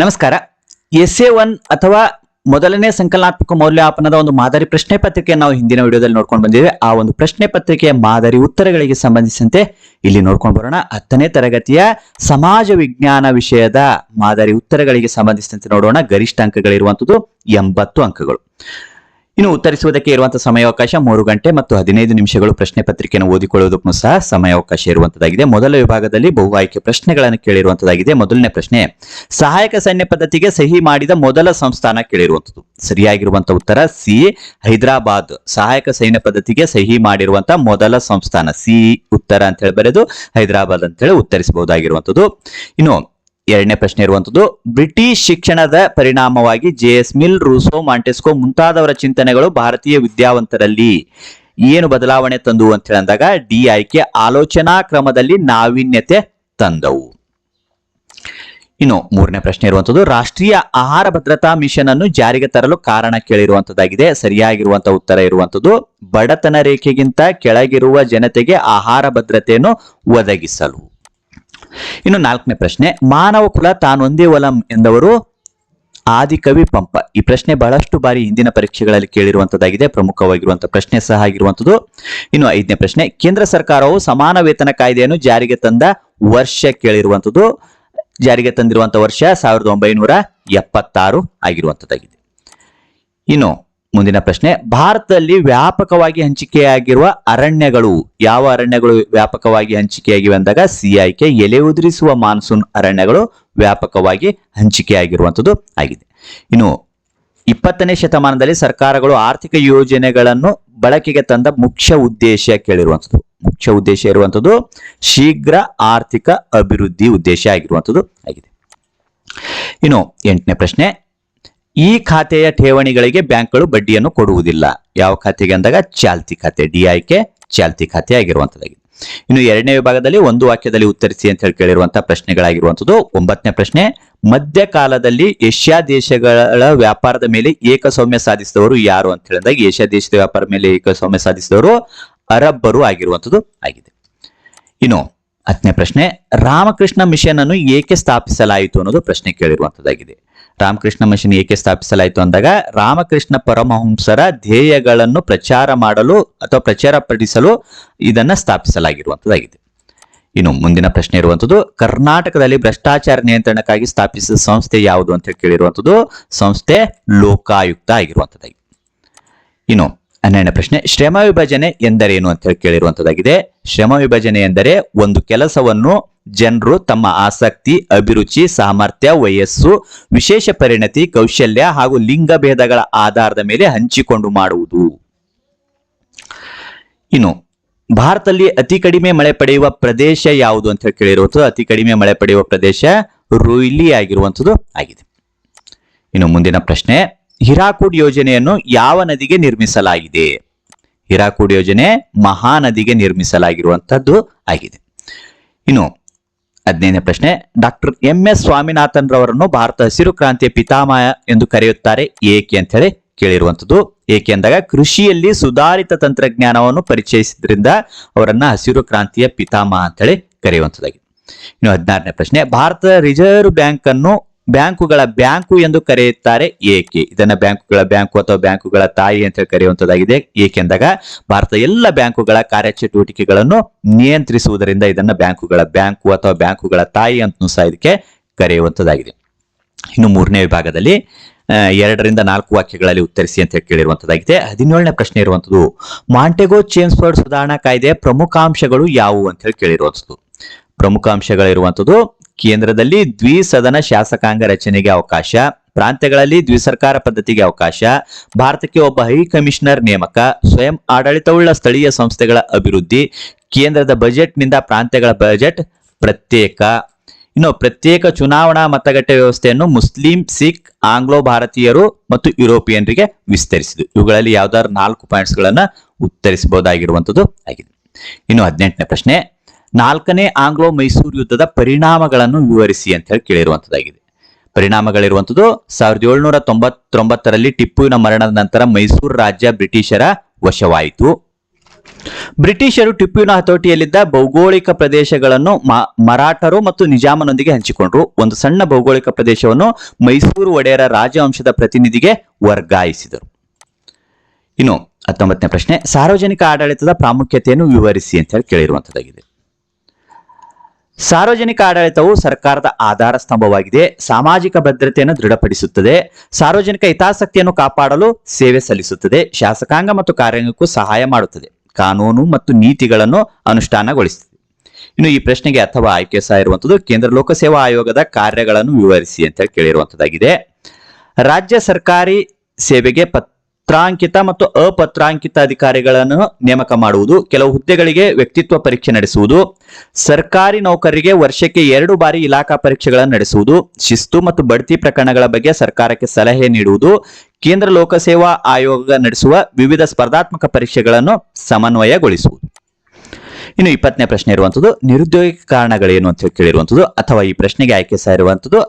ನಮಸ್ಕಾರ. S A one ಅಥವಾ ಮೊದಲನೇ ಸಂಕಲನಾತ್ಮಕ ಮೌಲ್ಯಮಾಪನದ ಒಂದು ಮಾದರಿ ಪ್ರಶ್ನೆ ಪತ್ರಿಕೆಯನ್ನು ನಾವು ಹಿಂದಿನ ವಿಡಿಯೋದಲ್ಲಿ ನೋಡ್ಕೊಂಡು ಬಂದಿದ್ದೇವೆ. ಆ ಒಂದು ಪ್ರಶ್ನೆ ಪತ್ರಿಕೆಯ ಮಾದರಿ ಉತ್ತರಗಳಿಗೆ ಸಂಬಂಧಿಸಿದಂತೆ ಇಲ್ಲಿ ನೋಡ್ಕೊಂಡು ಬರೋಣ. ಹತ್ತನೇ ತರಗತಿಯ ಸಮಾಜ ವಿಜ್ಞಾನ ವಿಷಯದ ಮಾದರಿ ಉತ್ತರಗಳಿಗೆ ಸಂಬಂಧಿಸಿದಂತೆ ನೋಡೋಣ. ಗರಿಷ್ಠ ಅಂಕಗಳಿರುವಂಥದ್ದು ಎಂಬತ್ತು ಅಂಕಗಳು. ಇನ್ನು ಉತ್ತರಿಸುವುದಕ್ಕೆ ಇರುವಂತಹ ಸಮಯಾವಕಾಶ ಮೂರು ಗಂಟೆ ಮತ್ತು ಹದಿನೈದು ನಿಮಿಷಗಳು ಪ್ರಶ್ನೆ ಪತ್ರಿಕೆಯನ್ನು ಓದಿಕೊಳ್ಳುವುದಕ್ಕೂ ಸಹ ಸಮಯಾವಕಾಶ ಇರುವಂತದ್ದಾಗಿದೆ ಮೊದಲ ವಿಭಾಗದಲ್ಲಿ ಬಹು ಆಯ್ಕೆ ಪ್ರಶ್ನೆಗಳನ್ನು ಕೇಳಿರುವಂತದ್ದಾಗಿದೆ ಮೊದಲನೇ ಪ್ರಶ್ನೆ, ಸಹಾಯಕ ಸೈನ್ಯ ಪದ್ಧತಿಗೆ ಸಹಿ ಮಾಡಿದ ಮೊದಲ ಸಂಸ್ಥಾನ ಕೇಳಿರುವಂತದ್ದು. ಸರಿಯಾಗಿರುವಂತಹ ಉತ್ತರ, ಸಿ, ಹೈದರಾಬಾದ್. ಸಹಾಯಕ ಸೈನ್ಯ ಪದ್ಧತಿಗೆ ಸಹಿ ಮಾಡಿರುವಂತಹ ಮೊದಲ ಸಂಸ್ಥಾನ. ಸಿ ಉತ್ತರ ಅಂತ ಹೇಳಿ ಬರೆದು ಹೈದರಾಬಾದ್ ಅಂತ ಹೇಳಿ ಉತ್ತರಿಸಬಹುದಾಗಿರುವಂತದ್ದು. ಇನ್ನು ಎರಡನೇ ಪ್ರಶ್ನೆ ಇರುವಂತದ್ದು, ಬ್ರಿಟಿಷ್ ಶಿಕ್ಷಣದ ಪರಿಣಾಮವಾಗಿ J S Mill, Rousseau, Montesquieu ಮುಂತಾದವರ ಚಿಂತನೆಗಳು ಭಾರತೀಯ ವಿದ್ಯಾವಂತರಲ್ಲಿ ಏನು ಬದಲಾವಣೆ ತಂದು ಅಂತ ಹೇಳಿದಾಗ, ಡಿ ಆಯ್ಕೆ ಆಲೋಚನಾ ಕ್ರಮದಲ್ಲಿ ನಾವೀನ್ಯತೆ ತಂದವು. ಇನ್ನು ಮೂರನೇ ಪ್ರಶ್ನೆ ಇರುವಂತದ್ದು, ರಾಷ್ಟ್ರೀಯ ಆಹಾರ ಭದ್ರತಾ ಮಿಷನ್ ಅನ್ನು ಜಾರಿಗೆ ತರಲು ಕಾರಣ ಕೇಳಿರುವಂತದ್ದಾಗಿದೆ ಸರಿಯಾಗಿರುವಂತಹ ಉತ್ತರ ಇರುವಂತದ್ದು, ಬಡತನ ರೇಖೆಗಿಂತ ಕೆಳಗಿರುವ ಜನತೆಗೆ ಆಹಾರ ಭದ್ರತೆಯನ್ನು ಒದಗಿಸಲು. ಇನ್ನು ನಾಲ್ಕನೇ ಪ್ರಶ್ನೆ, ಮಾನವ ಕುಲ ತಾನೊಂದೇ ಒಲಂ ಎಂದವರು ಆದಿಕವಿ ಪಂಪ. ಈ ಪ್ರಶ್ನೆ ಬಹಳಷ್ಟು ಬಾರಿ ಹಿಂದಿನ ಪರೀಕ್ಷೆಗಳಲ್ಲಿ ಕೇಳಿರುವಂತದ್ದಾಗಿದೆ ಪ್ರಮುಖವಾಗಿರುವಂತಹ ಪ್ರಶ್ನೆ ಸಹ ಆಗಿರುವಂತದ್ದು. ಇನ್ನು ಐದನೇ ಪ್ರಶ್ನೆ, ಕೇಂದ್ರ ಸರ್ಕಾರವು ಸಮಾನ ವೇತನ ಕಾಯ್ದೆಯನ್ನು ಜಾರಿಗೆ ತಂದ ವರ್ಷ ಕೇಳಿರುವಂತದ್ದು. ಜಾರಿಗೆ ತಂದಿರುವಂತಹ ವರ್ಷ ಸಾವಿರದ ಒಂಬೈನೂರ ಎಪ್ಪತ್ತಾರು ಆಗಿರುವಂತದ್ದಾಗಿದೆ. ಇನ್ನು ಮುಂದಿನ ಪ್ರಶ್ನೆ, ಭಾರತದಲ್ಲಿ ವ್ಯಾಪಕವಾಗಿ ಹಂಚಿಕೆಯಾಗಿರುವ ಅರಣ್ಯಗಳು, ಯಾವ ಅರಣ್ಯಗಳು ವ್ಯಾಪಕವಾಗಿ ಹಂಚಿಕೆಯಾಗಿವೆ ಅಂದಾಗ ಸಿ ಆಯ್ಕೆ ಎಲೆ ಉದುರಿಸುವ ಮಾನ್ಸೂನ್ ಅರಣ್ಯಗಳು ವ್ಯಾಪಕವಾಗಿ ಹಂಚಿಕೆಯಾಗಿರುವಂಥದ್ದು ಆಗಿದೆ. ಇನ್ನು ಇಪ್ಪತ್ತನೇ ಶತಮಾನದಲ್ಲಿ ಸರ್ಕಾರಗಳು ಆರ್ಥಿಕ ಯೋಜನೆಗಳನ್ನು ಬಳಕೆಗೆ ತಂದ ಮುಖ್ಯ ಉದ್ದೇಶ ಕೇಳಿರುವಂಥದ್ದು. ಮುಖ್ಯ ಉದ್ದೇಶ ಇರುವಂಥದ್ದು ಶೀಘ್ರ ಆರ್ಥಿಕ ಅಭಿವೃದ್ಧಿ ಉದ್ದೇಶ ಆಗಿರುವಂಥದ್ದು ಆಗಿದೆ. ಇನ್ನು ಎಂಟನೇ ಪ್ರಶ್ನೆ ಈ ಖಾತೆಯ ಠೇವಣಿಗಳಿಗೆ ಬ್ಯಾಂಕ್ಗಳು ಬಡ್ಡಿಯನ್ನು ಕೊಡುವುದಿಲ್ಲ. ಯಾವ ಖಾತೆಗೆ ಅಂದಾಗ ಚಾಲ್ತಿ ಖಾತೆ, ಡಿ ಆಯ್ಕೆ ಚಾಲ್ತಿ ಖಾತೆ ಆಗಿರುವಂತದ್ದಾಗಿದೆ. ಇನ್ನು ಎರಡನೇ ವಿಭಾಗದಲ್ಲಿ ಒಂದು ವಾಕ್ಯದಲ್ಲಿ ಉತ್ತರಿಸಿ ಅಂತ ಹೇಳಿ ಕೇಳಿರುವಂತಹ ಪ್ರಶ್ನೆಗಳಾಗಿರುವಂತದ್ದು ಒಂಬತ್ತನೇ ಪ್ರಶ್ನೆ, ಮಧ್ಯಕಾಲದಲ್ಲಿ ಏಷ್ಯಾ ದೇಶಗಳ ವ್ಯಾಪಾರದ ಮೇಲೆ ಏಕಸ್ವಾಮ್ಯ ಸಾಧಿಸಿದವರು ಯಾರು ಅಂತ ಹೇಳಿದಾಗ ಏಷ್ಯಾ ದೇಶದ ವ್ಯಾಪಾರ ಮೇಲೆ ಏಕಸ್ವಾಮ್ಯ ಸಾಧಿಸಿದವರು ಅರಬ್ಬರು ಆಗಿರುವಂತದ್ದು ಆಗಿದೆ. ಇನ್ನು ಹತ್ತನೇ ಪ್ರಶ್ನೆ, ರಾಮಕೃಷ್ಣ ಮಿಷನ್ ಅನ್ನು ಏಕೆ ಸ್ಥಾಪಿಸಲಾಯಿತು ಅನ್ನೋದು ಪ್ರಶ್ನೆ ಕೇಳಿರುವಂತದ್ದಾಗಿದೆ. ರಾಮಕೃಷ್ಣ ಮಿಷನ್ ಏಕೆ ಸ್ಥಾಪಿಸಲಾಯಿತು ಅಂದಾಗ ರಾಮಕೃಷ್ಣ ಪರಮಹಂಸರ ಧ್ಯೇಯಗಳನ್ನು ಪ್ರಚಾರ ಮಾಡಲು ಅಥವಾ ಪ್ರಚಾರ ಪಡಿಸಲು ಇದನ್ನ ಸ್ಥಾಪಿಸಲಾಗಿರುವಂತದ್ದಾಗಿದೆ ಇನ್ನು ಮುಂದಿನ ಪ್ರಶ್ನೆ ಇರುವಂತದ್ದು, ಕರ್ನಾಟಕದಲ್ಲಿ ಭ್ರಷ್ಟಾಚಾರ ನಿಯಂತ್ರಣಕ್ಕಾಗಿ ಸ್ಥಾಪಿಸಿದ ಸಂಸ್ಥೆ ಯಾವುದು ಅಂತ ಕೇಳಿರುವಂತದ್ದು, ಸಂಸ್ಥೆ ಲೋಕಾಯುಕ್ತ ಆಗಿರುವಂತದ್ದಾಗಿದೆ ಇನ್ನು ಹನ್ನೆರಡನೇ ಪ್ರಶ್ನೆ, ಶ್ರಮ ವಿಭಜನೆ ಎಂದರೇನು ಅಂತ ಹೇಳಿ ಕೇಳಿರುವಂತದ್ದಾಗಿದೆ ಶ್ರಮ ವಿಭಜನೆ ಎಂದರೆ ಒಂದು ಕೆಲಸವನ್ನು ಜನರು ತಮ್ಮ ಆಸಕ್ತಿ, ಅಭಿರುಚಿ, ಸಾಮರ್ಥ್ಯ, ವಯಸ್ಸು, ವಿಶೇಷ ಪರಿಣತಿ, ಕೌಶಲ್ಯ ಹಾಗೂ ಲಿಂಗ ಭೇದಗಳ ಆಧಾರದ ಮೇಲೆ ಹಂಚಿಕೊಂಡು ಮಾಡುವುದು. ಇನ್ನು, ಭಾರತದಲ್ಲಿ ಅತಿ ಕಡಿಮೆ ಮಳೆ ಪಡೆಯುವ ಪ್ರದೇಶ ಯಾವುದು ಅಂತ ಕೇಳಿರುವಂಥದ್ದು, ಅತಿ ಕಡಿಮೆ ಮಳೆ ಪಡೆಯುವ ಪ್ರದೇಶ ರುಯ್ಲಿ ಆಗಿರುವಂಥದ್ದು ಆಗಿದೆ. ಇನ್ನು ಮುಂದಿನ ಪ್ರಶ್ನೆ, ಹಿರಾಕೂಡ್ ಯೋಜನೆಯನ್ನು ಯಾವ ನದಿಗೆ ನಿರ್ಮಿಸಲಾಗಿದೆ? ಹಿರಾಕೂಡ್ ಯೋಜನೆ ಮಹಾನದಿಗೆ ನಿರ್ಮಿಸಲಾಗಿರುವಂಥದ್ದು ಆಗಿದೆ. ಇನ್ನು ಹದಿನೈದನೇ ಪ್ರಶ್ನೆ, ಡಾಕ್ಟರ್ ಎಂ ಎಸ್ ಸ್ವಾಮಿನಾಥನ್ ರವರನ್ನು ಭಾರತ ಹಸಿರು ಕ್ರಾಂತಿಯ ಪಿತಾಮಹ ಎಂದು ಕರೆಯುತ್ತಾರೆ. ಏಕೆ ಅಂತ ಹೇಳಿ ಕೇಳಿರುವಂತದ್ದು ಏಕೆ ಅಂದಾಗ ಕೃಷಿಯಲ್ಲಿ ಸುಧಾರಿತ ತಂತ್ರಜ್ಞಾನವನ್ನು ಪರಿಚಯಿಸಿದ್ರಿಂದ ಅವರನ್ನ ಹಸಿರು ಕ್ರಾಂತಿಯ ಪಿತಾಮಹ ಅಂತ ಹೇಳಿ ಕರೆಯುವಂತದ್ದಾಗಿದೆ ಇನ್ನು ಹದಿನಾರನೇ ಪ್ರಶ್ನೆ, ಭಾರತದ ರಿಸರ್ವ್ ಬ್ಯಾಂಕ್ ಅನ್ನು ಬ್ಯಾಂಕುಗಳ ಬ್ಯಾಂಕು ಎಂದು ಕರೆಯುತ್ತಾರೆ ಏಕೆ? ಇದನ್ನ ಬ್ಯಾಂಕುಗಳ ಬ್ಯಾಂಕು ಅಥವಾ ಬ್ಯಾಂಕುಗಳ ತಾಯಿ ಅಂತ ಕರೆಯುವಂತದ್ದಾಗಿದೆ. ಏಕೆಂದಾಗ ಭಾರತ ಎಲ್ಲ ಬ್ಯಾಂಕುಗಳ ಕಾರ್ಯಚಟುವಟಿಕೆಗಳನ್ನು ನಿಯಂತ್ರಿಸುವುದರಿಂದ ಇದನ್ನ ಬ್ಯಾಂಕುಗಳ ಬ್ಯಾಂಕು ಅಥವಾ ಬ್ಯಾಂಕುಗಳ ತಾಯಿ ಅಂತ ಸಹ ಇದಕ್ಕೆ ಕರೆಯುವಂತದ್ದಾಗಿದೆ. ಇನ್ನು ಮೂರನೇ ವಿಭಾಗದಲ್ಲಿ ಎರಡರಿಂದ ನಾಲ್ಕು ವಾಕ್ಯಗಳಲ್ಲಿ ಉತ್ತರಿಸಿ ಅಂತ ಹೇಳಿ ಕೇಳಿರುವಂತದ್ದಾಗಿದೆ. ಹದಿನೇಳನೇ ಪ್ರಶ್ನೆ ಇರುವಂತದ್ದು, ಮಾಂಟೆಗೋ ಚೇಮ್ಸ್ಫರ್ಡ್ ಸುಧಾರಣಾ ಕಾಯ್ದೆಯ ಪ್ರಮುಖಾಂಶಗಳು ಯಾವುವು ಅಂತ ಹೇಳಿ ಕೇಳಿರುವಂತದ್ದು. ಪ್ರಮುಖಾಂಶಗಳಿರುವಂತದ್ದು ಕೇಂದ್ರದಲ್ಲಿ ದ್ವಿಸದನ ಶಾಸಕಾಂಗ ರಚನೆಗೆ ಅವಕಾಶ, ಪ್ರಾಂತ್ಯಗಳಲ್ಲಿ ದ್ವಿಸರ್ಕಾರ ಪದ್ಧತಿಗೆ ಅವಕಾಶ, ಭಾರತಕ್ಕೆ ಒಬ್ಬ ಹೈ ಕಮಿಷನರ್ ನೇಮಕ, ಸ್ವಯಂ ಆಡಳಿತವುಳ್ಳ ಸ್ಥಳೀಯ ಸಂಸ್ಥೆಗಳ ಅಭಿವೃದ್ಧಿ, ಕೇಂದ್ರದ ಬಜೆಟ್ನಿಂದ ಪ್ರಾಂತ್ಯಗಳ ಬಜೆಟ್ ಪ್ರತ್ಯೇಕ. ಇನ್ನು ಪ್ರತ್ಯೇಕ ಚುನಾವಣಾ ಮತಗಟ್ಟೆ ವ್ಯವಸ್ಥೆಯನ್ನು ಮುಸ್ಲಿಂ, ಸಿಖ್ ಆಂಗ್ಲೋ ಭಾರತೀಯರು ಮತ್ತು ಯುರೋಪಿಯನ್ರಿಗೆ ವಿಸ್ತರಿಸಿತು ಇವುಗಳಲ್ಲಿ ಯಾವ್ದಾದ್ರು ನಾಲ್ಕು ಪಾಯಿಂಟ್ಸ್ ಗಳನ್ನ ಉತ್ತರಿಸಬಹುದಾಗಿರುವಂತದ್ದು ಆಗಿದೆ. ಇನ್ನು ಹದಿನೆಂಟನೇ ಪ್ರಶ್ನೆ ನಾಲ್ಕನೇ ಆಂಗ್ಲೋ ಮೈಸೂರು ಯುದ್ಧದ ಪರಿಣಾಮಗಳನ್ನು ವಿವರಿಸಿ ಅಂತ ಹೇಳಿ ಕೇಳಿರುವಂತದ್ದಾಗಿದೆ. ಪರಿಣಾಮಗಳಿರುವಂತದ್ದು ಸಾವಿರದ ಏಳ್ನೂರ ತೊಂಬತ್ತೊಂಬತ್ತರಲ್ಲಿ ಟಿಪ್ಪುವಿನ ಮರಣದ ನಂತರ ಮೈಸೂರು ರಾಜ್ಯ ಬ್ರಿಟಿಷರ ವಶವಾಯಿತು. ಬ್ರಿಟಿಷರು ಟಿಪ್ಪುವಿನ ಹತೋಟಿಯಲ್ಲಿದ್ದ ಭೌಗೋಳಿಕ ಪ್ರದೇಶಗಳನ್ನು ಮರಾಠರು ಮತ್ತು ನಿಜಾಮನೊಂದಿಗೆ ಹಂಚಿಕೊಂಡ್ರು. ಒಂದು ಸಣ್ಣ ಭೌಗೋಳಿಕ ಪ್ರದೇಶವನ್ನು ಮೈಸೂರು ಒಡೆಯರ ರಾಜವಂಶದ ಪ್ರತಿನಿಧಿಗೆ ವರ್ಗಾಯಿಸಿದರು. ಇನ್ನು ಹತ್ತೊಂಬತ್ತನೇ ಪ್ರಶ್ನೆ, ಸಾರ್ವಜನಿಕ ಆಡಳಿತದ ಪ್ರಾಮುಖ್ಯತೆಯನ್ನು ವಿವರಿಸಿ ಅಂತ ಹೇಳಿ ಕೇಳಿರುವಂತದ್ದಾಗಿದೆ. ಸಾರ್ವಜನಿಕ ಆಡಳಿತವು ಸರ್ಕಾರದ ಆಧಾರ ಸ್ತಂಭವಾಗಿದೆ. ಸಾಮಾಜಿಕ ಭದ್ರತೆಯನ್ನು ದೃಢಪಡಿಸುತ್ತದೆ. ಸಾರ್ವಜನಿಕ ಹಿತಾಸಕ್ತಿಯನ್ನು ಕಾಪಾಡಲು ಸೇವೆ ಸಲ್ಲಿಸುತ್ತದೆ. ಶಾಸಕಾಂಗ ಮತ್ತು ಕಾರ್ಯಾಂಗಕ್ಕೂ ಸಹಾಯ ಮಾಡುತ್ತದೆ. ಕಾನೂನು ಮತ್ತು ನೀತಿಗಳನ್ನು ಅನುಷ್ಠಾನಗೊಳಿಸುತ್ತದೆ. ಇನ್ನು ಈ ಪ್ರಶ್ನೆಗೆ ಅಥವಾ ಆಯ್ಕೆ ಸಹ ಇರುವಂತದ್ದು ಕೇಂದ್ರ ಲೋಕಸೇವಾ ಆಯೋಗದ ಕಾರ್ಯಗಳನ್ನು ವಿವರಿಸಿ ಅಂತ ಕೇಳಿರುವಂತದ್ದಾಗಿದೆ ರಾಜ್ಯ ಸರ್ಕಾರಿ ಸೇವೆಗೆ ಪತ್ರಾಂಕಿತ ಮತ್ತು ಅಪತ್ರಾಂಕಿತ ಅಧಿಕಾರಿಗಳನ್ನು ನೇಮಕ ಮಾಡುವುದು, ಕೆಲವು ಹುದ್ದೆಗಳಿಗೆ ವ್ಯಕ್ತಿತ್ವ ಪರೀಕ್ಷೆ ನಡೆಸುವುದು, ಸರ್ಕಾರಿ ನೌಕರರಿಗೆ ವರ್ಷಕ್ಕೆ ಎರಡು ಬಾರಿ ಇಲಾಖಾ ಪರೀಕ್ಷೆಗಳನ್ನು ನಡೆಸುವುದು, ಶಿಸ್ತು ಮತ್ತು ಬಡ್ತಿ ಪ್ರಕರಣಗಳ ಬಗ್ಗೆ ಸರ್ಕಾರಕ್ಕೆ ಸಲಹೆ ನೀಡುವುದು, ಕೇಂದ್ರ ಲೋಕಸೇವಾ ಆಯೋಗ ನಡೆಸುವ ವಿವಿಧ ಸ್ಪರ್ಧಾತ್ಮಕ ಪರೀಕ್ಷೆಗಳನ್ನು ಸಮನ್ವಯಗೊಳಿಸುವುದು. ಇನ್ನು ಇಪ್ಪತ್ತನೇ ಪ್ರಶ್ನೆ ಇರುವಂತದ್ದು ನಿರುದ್ಯೋಗ ಕಾರಣಗಳೇನು ಅಂತ ಕೇಳಿರುವಂಥದ್ದು ಅಥವಾ ಈ ಪ್ರಶ್ನೆಗೆ ಆಯ್ಕೆ ಸಹ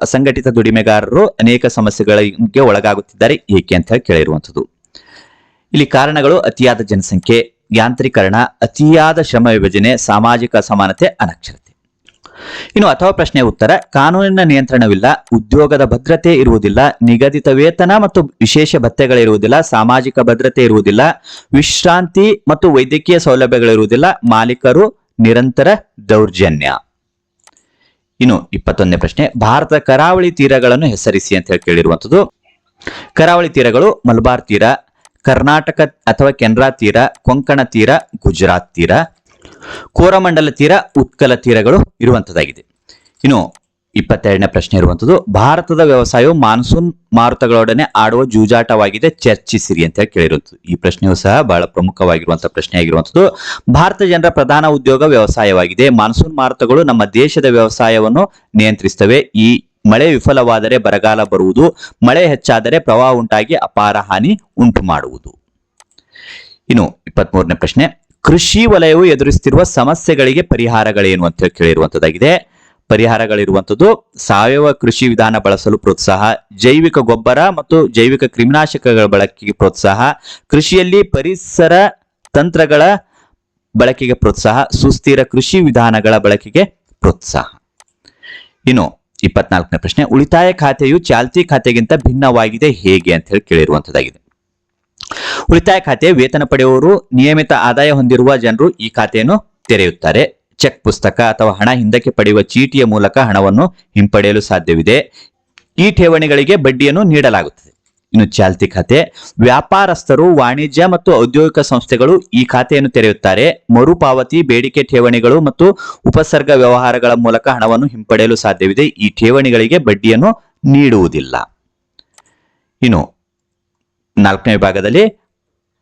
ಅಸಂಘಟಿತ ದುಡಿಮೆಗಾರರು ಅನೇಕ ಸಮಸ್ಯೆಗಳಿಗೆ ಒಳಗಾಗುತ್ತಿದ್ದಾರೆ, ಏಕೆ ಅಂತ ಹೇಳಿ ಕೇಳಿರುವಂತದ್ದು. ಇಲ್ಲಿ ಕಾರಣಗಳು ಅತಿಯಾದ ಜನಸಂಖ್ಯೆ, ಯಾಂತ್ರೀಕರಣ, ಅತಿಯಾದ ಶ್ರಮ ವಿಭಜನೆ, ಸಾಮಾಜಿಕ ಸಮಾನತೆ ಅನಕ್ಷರತೆ. ಇನ್ನು ಅಥವಾ ಪ್ರಶ್ನೆ ಉತ್ತರ, ಕಾನೂನಿನ ನಿಯಂತ್ರಣವಿಲ್ಲ, ಉದ್ಯೋಗದ ಭದ್ರತೆ ಇರುವುದಿಲ್ಲ, ನಿಗದಿತ ವೇತನ ಮತ್ತು ವಿಶೇಷ ಭತ್ಯೆಗಳಿರುವುದಿಲ್ಲ, ಸಾಮಾಜಿಕ ಭದ್ರತೆ ಇರುವುದಿಲ್ಲ, ವಿಶ್ರಾಂತಿ ಮತ್ತು ವೈದ್ಯಕೀಯ ಸೌಲಭ್ಯಗಳಿರುವುದಿಲ್ಲ, ಮಾಲೀಕರು ನಿರಂತರ ದೌರ್ಜನ್ಯ. ಇನ್ನು ಇಪ್ಪತ್ತೊಂದನೇ ಪ್ರಶ್ನೆ ಭಾರತ ಕರಾವಳಿ ತೀರಗಳನ್ನು ಹೆಸರಿಸಿ ಅಂತ ಹೇಳಿ ಕೇಳಿರುವಂತದ್ದು ಕರಾವಳಿ ತೀರಗಳು ಮಲಬಾರ್ ತೀರ ಕರ್ನಾಟಕ ಅಥವಾ ಕೆನರಾ ತೀರ, ಕೊಂಕಣ ತೀರ, ಗುಜರಾತ್ ತೀರ, ಕೋರಮಂಡಲ ತೀರ, ಉತ್ಕಲ ತೀರಗಳು ಇರುವಂತದ್ದಾಗಿದೆ. ಇನ್ನು ಇಪ್ಪತ್ತೆರಡನೇ ಪ್ರಶ್ನೆ ಇರುವಂಥದ್ದು ಭಾರತದ ವ್ಯವಸಾಯವು ಮಾನ್ಸೂನ್ ಮಾರುತಗಳೊಡನೆ ಆಡುವ ಜೂಜಾಟವಾಗಿದೆ, ಚರ್ಚಿಸಿರಿ ಅಂತ ಹೇಳಿ ಕೇಳಿರುವಂಥದ್ದು ಈ ಪ್ರಶ್ನೆಯು ಸಹ ಬಹಳ ಪ್ರಮುಖವಾಗಿರುವಂತಹ ಪ್ರಶ್ನೆ ಆಗಿರುವಂಥದ್ದು ಭಾರತ ಜನರ ಪ್ರಧಾನ ಉದ್ಯೋಗ ವ್ಯವಸಾಯವಾಗಿದೆ. ಮಾನ್ಸೂನ್ ಮಾರುತಗಳು ನಮ್ಮ ದೇಶದ ವ್ಯವಸಾಯವನ್ನು ನಿಯಂತ್ರಿಸುತ್ತವೆ ಈ ಮಳೆ ವಿಫಲವಾದರೆ ಬರಗಾಲ ಬರುವುದು, ಮಳೆ ಹೆಚ್ಚಾದರೆ ಪ್ರವಾಹ ಉಂಟಾಗಿ ಅಪಾರ ಹಾನಿ ಉಂಟು ಮಾಡುವುದು ಇನ್ನು ಇಪ್ಪತ್ಮೂರನೇ ಪ್ರಶ್ನೆ, ಕೃಷಿ ವಲಯವು ಎದುರಿಸುತ್ತಿರುವ ಸಮಸ್ಯೆಗಳಿಗೆ ಪರಿಹಾರಗಳೇನು ಅಂತ ಕೇಳಿರುವಂತದ್ದಾಗಿದೆ. ಪರಿಹಾರಗಳಿರುವಂಥದ್ದು ಸಾವಯವ ಕೃಷಿ ವಿಧಾನ ಬಳಸಲು ಪ್ರೋತ್ಸಾಹ, ಜೈವಿಕ ಗೊಬ್ಬರ ಮತ್ತು ಜೈವಿಕ ಕ್ರಿಮಿನಾಶಕಗಳ ಬಳಕೆಗೆ ಪ್ರೋತ್ಸಾಹ, ಕೃಷಿಯಲ್ಲಿ ಪರಿಸರ ತಂತ್ರಗಳ ಬಳಕೆಗೆ ಪ್ರೋತ್ಸಾಹ, ಸುಸ್ಥಿರ ಕೃಷಿ ವಿಧಾನಗಳ ಬಳಕೆಗೆ ಪ್ರೋತ್ಸಾಹ. ಇನ್ನು ಇಪ್ಪತ್ನಾಲ್ಕನೇ ಪ್ರಶ್ನೆ, ಉಳಿತಾಯ ಖಾತೆಯು ಚಾಲ್ತಿ ಖಾತೆಗಿಂತ ಭಿನ್ನವಾಗಿದೆ ಹೇಗೆ ಅಂತ ಹೇಳಿ ಕೇಳಿರುವಂತದ್ದಾಗಿದೆ. ಉಳಿತಾಯ ಖಾತೆ ವೇತನ ಪಡೆಯುವವರು ನಿಯಮಿತ ಆದಾಯ ಹೊಂದಿರುವ ಜನರು ಈ ಖಾತೆಯನ್ನು ತೆರೆಯುತ್ತಾರೆ. ಚೆಕ್ ಪುಸ್ತಕ ಅಥವಾ ಹಣ ಹಿಂದಕ್ಕೆ ಪಡೆಯುವ ಚೀಟಿಯ ಮೂಲಕ ಹಣವನ್ನು ಹಿಂಪಡೆಯಲು ಸಾಧ್ಯವಿದೆ. ಈ ಠೇವಣಿಗಳಿಗೆ ಬಡ್ಡಿಯನ್ನು ನೀಡಲಾಗುತ್ತದೆ. ಇನ್ನು ಚಾಲ್ತಿ ಖಾತೆ. ವ್ಯಾಪಾರಸ್ಥರು, ವಾಣಿಜ್ಯ ಮತ್ತು ಔದ್ಯೋಗಿಕ ಸಂಸ್ಥೆಗಳು ಈ ಖಾತೆಯನ್ನು ತೆರೆಯುತ್ತಾರೆ. ಮರುಪಾವತಿ, ಬೇಡಿಕೆ ಠೇವಣಿಗಳು ಮತ್ತು ಉಪಸರ್ಗ ವ್ಯವಹಾರಗಳ ಮೂಲಕ ಹಣವನ್ನು ಹಿಂಪಡೆಯಲು ಸಾಧ್ಯವಿದೆ. ಈ ಠೇವಣಿಗಳಿಗೆ ಬಡ್ಡಿಯನ್ನು ನೀಡುವುದಿಲ್ಲ. ಇನ್ನು ನಾಲ್ಕನೇ ವಿಭಾಗದಲ್ಲಿ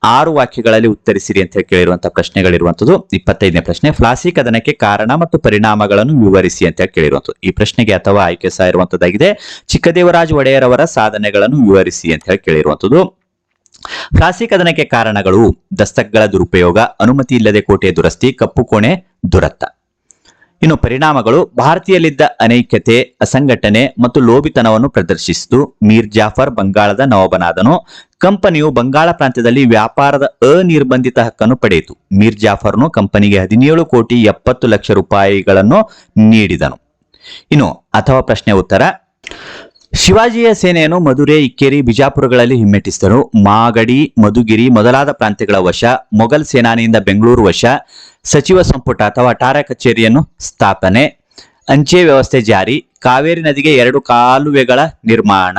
ಆರು ವಾಕ್ಯಗಳಲ್ಲಿ ಉತ್ತರಿಸಿರಿ ಅಂತ ಹೇಳಿ ಕೇಳಿರುವಂತಹ ಪ್ರಶ್ನೆಗಳಿರುವಂತದ್ದು ಇಪ್ಪತ್ತೈದನೇ ಪ್ರಶ್ನೆ, ಫ್ಲಾಸಿ ಕದನಕ್ಕೆ ಕಾರಣ ಮತ್ತು ಪರಿಣಾಮಗಳನ್ನು ವಿವರಿಸಿ ಅಂತ ಹೇಳಿ ಕೇಳಿರುವಂತದ್ದು ಈ ಪ್ರಶ್ನೆಗೆ ಅಥವಾ ಆಯ್ಕೆ ಸಹ ಇರುವಂತದ್ದಾಗಿದೆ ಚಿಕ್ಕದೇವರಾಜ ಒಡೆಯರವರ ಸಾಧನೆಗಳನ್ನು ವಿವರಿಸಿ ಅಂತ ಹೇಳಿ ಕೇಳಿರುವಂತದ್ದು ಫ್ಲಾಸಿ ಕದನಕ್ಕೆ ಕಾರಣಗಳು, ದಸ್ತಕ್ಗಳ ದುರುಪಯೋಗ, ಅನುಮತಿ ಇಲ್ಲದೆ ಕೋಟೆಯ ದುರಸ್ತಿ, ಕಪ್ಪು ಕೋಣೆ ದುರತ್ತ ಇನ್ನು ಪರಿಣಾಮಗಳು ಭಾರತೀಯಲ್ಲಿದ್ದ ಅನೈಕ್ಯತೆ, ಅಸಂಘಟನೆ ಮತ್ತು ಲೋಭಿತನವನ್ನು ಪ್ರದರ್ಶಿಸಿತು. ಮೀರ್ ಜಾಫರ್ ಬಂಗಾಳದ ನವಾಬನಾದನು. ಕಂಪನಿಯು ಬಂಗಾಳ ಪ್ರಾಂತ್ಯದಲ್ಲಿ ವ್ಯಾಪಾರದ ಅನಿರ್ಬಂಧಿತ ಹಕ್ಕನ್ನು ಪಡೆಯಿತು. ಮೀರ್ ಜಾಫರ್ನು ಕಂಪನಿಗೆ ಹದಿನೇಳು ಕೋಟಿ ಎಪ್ಪತ್ತು ಲಕ್ಷ ರೂಪಾಯಿಗಳನ್ನು ನೀಡಿದನು. ಇನ್ನು ಅಥವಾ ಪ್ರಶ್ನೆ ಉತ್ತರ. ಶಿವಾಜಿಯ ಸೇನೆಯನ್ನು ಮಧುರೆ, ಇಕ್ಕೇರಿ, ಬಿಜಾಪುರಗಳಲ್ಲಿ ಹಿಮ್ಮೆಟ್ಟಿಸಿದರು. ಮಾಗಡಿ, ಮಧುಗಿರಿ ಮೊದಲಾದ ಪ್ರಾಂತ್ಯಗಳ ವಶ, ಮೊಘಲ್ ಸೇನಾನಿಯಿಂದ ಬೆಂಗಳೂರು ವಶ, ಸಚಿವ ಸಂಪುಟ ಅಥವಾ ಅಟಾರ ಕಚೇರಿಯನ್ನು ಸ್ಥಾಪನೆ, ಅಂಚೆ ವ್ಯವಸ್ಥೆ ಜಾರಿ, ಕಾವೇರಿ ನದಿಗೆ ಎರಡು ಕಾಲುವೆಗಳ ನಿರ್ಮಾಣ,